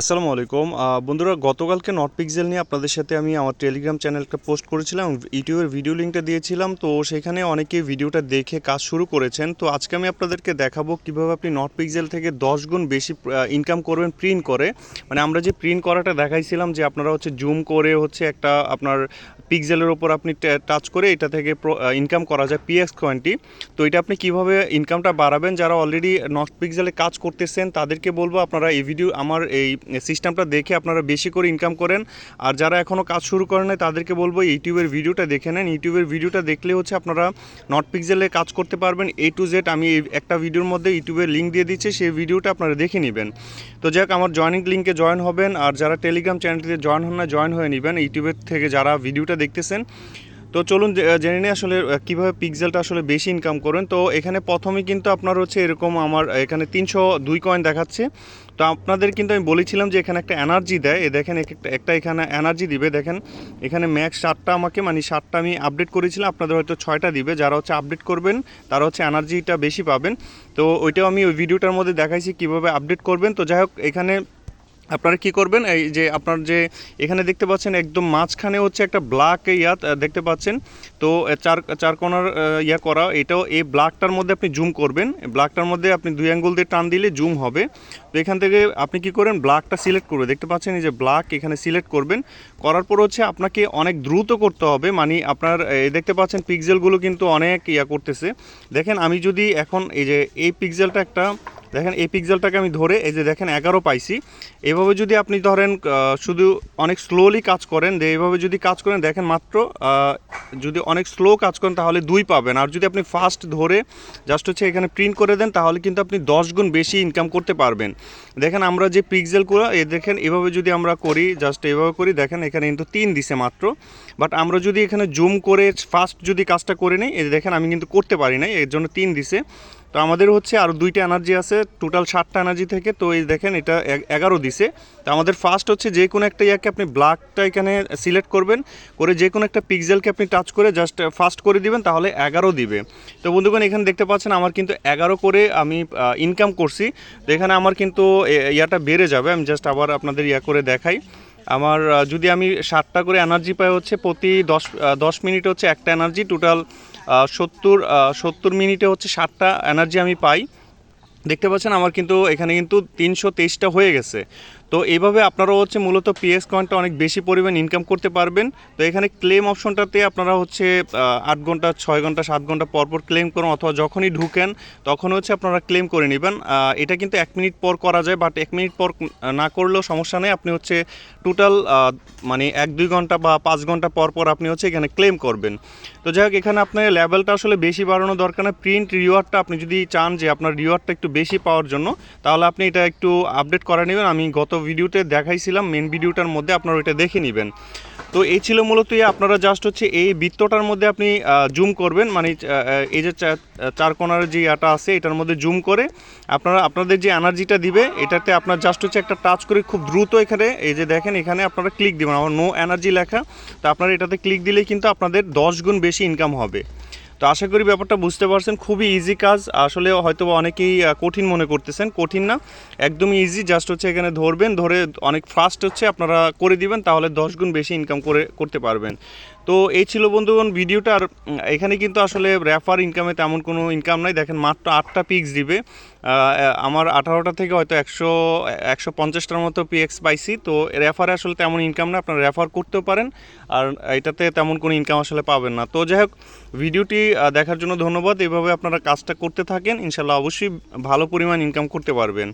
আসসালামু আলাইকুম। বন্ধুরা, গতকালকে নট পিক্সেল নিয়ে আপনাদের সাথে আমি আমার টেলিগ্রাম চ্যানেলটা পোস্ট করেছিলাম, ইউটিউবের ভিডিও লিঙ্কটা দিয়েছিলাম। তো সেখানে অনেকে ভিডিওটা দেখে কাজ শুরু করেছেন। তো আজকে আমি আপনাদেরকে দেখাবো কীভাবে আপনি নট পিক্সেল থেকে দশ গুণ বেশি ইনকাম করবেন প্রিন্ট করে। মানে আমরা যে প্রিন্ট করাটা দেখাইছিলাম যে আপনারা হচ্ছে জুম করে হচ্ছে একটা আপনার পিক্সেলের ওপর আপনি টাচ করে এটা থেকে ইনকাম করা যায় পিএক্স কোয়েন্টি তো এটা আপনি কীভাবে ইনকামটা বাড়াবেন? যারা অলরেডি নট পিক্সেলে কাজ করতেছেন, তাদেরকে বলব আপনারা এই ভিডিও আমার এই সিস্টেমটা দেখে আপনারা বেশি করে ইনকাম করেন। আর যারা এখনও কাজ শুরু করেন নাই, তাদেরকে বলব ইউটিউবের ভিডিওটা দেখে নেন। ইউটিউবের ভিডিওটা দেখলে হচ্ছে আপনারা নট পিক্সেলে কাজ করতে পারবেন। এ টু জেড আমি একটা ভিডিওর মধ্যে ইউটিউবের লিঙ্ক দিয়ে দিচ্ছি, সেই ভিডিওটা আপনারা দেখে নেবেন। তো যাক আমার জয়েনিং লিঙ্কে জয়েন হবেন। আর যারা টেলিগ্রাম চ্যানেলটিতে জয়েন হন না জয়েন হয়ে নেবেন। ইউটিউবের থেকে যারা ভিডিওটা দেখতেছেন তো চলুন জেনে নিই আসলে কীভাবে পিক্সেলটা আসলে বেশি ইনকাম করেন। তো এখানে প্রথমে কিন্তু আপনার হচ্ছে এরকম আমার এখানে তিনশো দুই কয়েন দেখাচ্ছে। তো আপনাদের কিন্তু আমি বলেছিলাম যে এখানে একটা এনার্জি দেয়। এ দেখেন, এক- একটা- একটা এখানে এনার্জি দিবে। দেখেন, এখানে ম্যাক্স সাতটা আমাকে মানে সাতটা আমি আপডেট করেছিলাম। আপনাদের হয়তো ছয়টা দিবে। যারা হচ্ছে আপডেট করবেন, তারা হচ্ছে এনার্জিটা বেশি পাবেন। তো ওইটাও আমি ওই ভিডিওটার মধ্যে দেখাইছি কীভাবে আপডেট করবেন। তো যাই হোক, এখানে আপনারা কি করবেন? এই যে আপনার যে এখানে দেখতে পাচ্ছেন একদম মাঝখানে হচ্ছে একটা ব্ল্যাক আহ, দেখতে পাচ্ছেন। তো চার চার কোনার ইয়া করা এটাও এই ব্ল্যাকটার মধ্যে আপনি জুম করবেন। ব্ল্যাকটার মধ্যে আপনি দুই আঙ্গুল দিয়ে টান দিলে জুম হবে। তো এখান থেকে আপনি কি করেন? ব্ল্যাকটা সিলেক্ট করবে দেখতে পাচ্ছেন এই যে ব্ল্যাক এখানে সিলেক্ট করবেন। করার পর হচ্ছে আপনাকে অনেক দ্রুত করতে হবে। মানে আপনার এই দেখতে পাচ্ছেন পিক্সেলগুলো কিন্তু অনেক ইয়া করতেছে। দেখেন আমি যদি এখন এই যে এই পিক্সেলটা একটা দেখেন, এই পিক্সেলটাকে আমি ধরে এই যে দেখেন, এগারো পাইছি। এভাবে যদি আপনি ধরেন শুধু অনেক স্লোলি কাজ করেন এইভাবে যদি কাজ করেন, দেখেন মাত্র যদি অনেক স্লো কাজ করেন, তাহলে দুই পাবেন। আর যদি আপনি ফাস্ট ধরে জাস্ট হচ্ছে এখানে প্রিন্ট করে দেন, তাহলে কিন্তু আপনি দশ গুণ বেশি ইনকাম করতে পারবেন। দেখেন, আমরা যে পিক্সেলগুলো এ দেখেন, এভাবে যদি আমরা করি জাস্ট এভাবে করি, দেখেন, এখানে কিন্তু তিন দিছে মাত্র। বাট আমরা যদি এখানে জুম করে ফাস্ট যদি কাজটা করে নিই দেখেন, আমি কিন্তু করতে পারি নাই, এর জন্য তিন দিছে। তো আমাদের হচ্ছে আরও দুইটা এনার্জি আছে টোটাল সাতটা এনার্জি থেকে। তো এই দেখেন, এটা এগারো দিছে। তো আমাদের ফার্স্ট হচ্ছে যে কোনো একটা ইয়াকে আপনি ব্ল্যাকটা এখানে সিলেক্ট করবেন, করে যে কোনো একটা পিক্সেলকে আপনি টাচ করে জাস্ট ফার্স্ট করে দিবেন, তাহলে এগারো দিবে। তো বন্ধুগণ, এখানে দেখতে পাচ্ছেন আমার কিন্তু এগারো করে আমি ইনকাম করছি। তো এখানে আমার কিন্তু ইয়াটা বেড়ে যাবে, আমি জাস্ট আবার আপনাদের ইয়া করে দেখাই। আমার যদি আমি সাতটা করে এনার্জি পাই হচ্ছে প্রতি দশ দশ মিনিট হচ্ছে একটা এনার্জি টোটাল সত্তর সত্তর মিনিটে হচ্ছে ষাটটা এনার্জি আমি পাই। দেখতে পাচ্ছেন, আমার কিন্তু এখানে কিন্তু তিনশো তেইশটা হয়ে গেছে। তো এইভাবে আপনারা হচ্ছে মূলত পিএস কয়েনটা অনেক বেশি পরিমাণ ইনকাম করতে পারবেন। তো এখানে ক্লেম অপশনটাতে আপনারা হচ্ছে আট ঘণ্টা, ছয় ঘণ্টা, সাত ঘণ্টা পর পর ক্লেম করুন অথবা যখনই ঢুকেন, তখন হচ্ছে আপনারা ক্লেম করে নেবেন। এটা কিন্তু এক মিনিট পর করা যায় বাট এক মিনিট পর না করলেও সমস্যা নেই। আপনি হচ্ছে টোটাল মানে এক, দুই ঘণ্টা বা পাঁচ ঘণ্টা পর পর আপনি হচ্ছে এখানে ক্লেম করবেন। তো যাই হোক, এখানে আপনার লেভেলটা আসলে বেশি বাড়ানো দরকার না প্রিন্ট রিওয়ার্ডটা আপনি যদি চান যে আপনার রিওয়ার্ডটা একটু বেশি পাওয়ার জন্য, তাহলে আপনি এটা একটু আপডেট করে নেবেন। আমি গত ভিডিওতে দেখাইছিলাম মেন ভিডিওটার মধ্যে আপনারা ওইটা দেখে নেবেন। তো এই ছিল মূলত ইয়ে, আপনারা জাস্ট হচ্ছে এই বৃত্তটার মধ্যে আপনি জুম করবেন মানে এই যে চার কোণার যে ইয়াটা আছে এটার মধ্যে জুম করে আপনারা আপনাদের যে এনার্জিটা দিবে এটাতে আপনার জাস্ট হচ্ছে একটা টাচ করে খুব দ্রুত এখানে এই যে দেখেন এখানে আপনারা ক্লিক দিবেন। আমার নো এনার্জি লেখা তো আপনারা এটাতে ক্লিক দিলেই কিন্তু আপনাদের দশ গুণ বেশি ইনকাম হবে। তো আশা করি ব্যাপারটা বুঝতে পারছেন, খুবই ইজি কাজ। আসলে হয়তো অনেকেই কঠিন মনে করতেছেন, কঠিন না, একদমই ইজি জাস্ট হচ্ছে এখানে ধরবেন, ধরে অনেক ফাস্ট হচ্ছে, আপনারা করে দিবেন, তাহলে দশ গুণ বেশি ইনকাম করে, করতে পারবেন। তো এই ছিল বন্ধুগণ ভিডিওটা, আর এখানে কিন্তু আসলে র্যাফার ইনকামে তেমন কোনো ইনকাম নাই। দেখেন মাত্র আটটা পিক্স দিবে। আমার আঠারোটা থেকে হয়তো একশো একশো পঞ্চাশটার মতো পিএক্স পাইছি। তো রেফারে আসলে তেমন ইনকাম না, আপনারা রেফার করতেও পারেন। আর এটাতে তেমন কোনো ইনকাম আসলে পাবেন না। তো যাই হোক, ভিডিওটি দেখার জন্য ধন্যবাদ। এভাবে আপনারা কাজটা করতে থাকেন, ইনশাল্লাহ অবশ্যই ভালো পরিমাণ ইনকাম করতে পারবেন।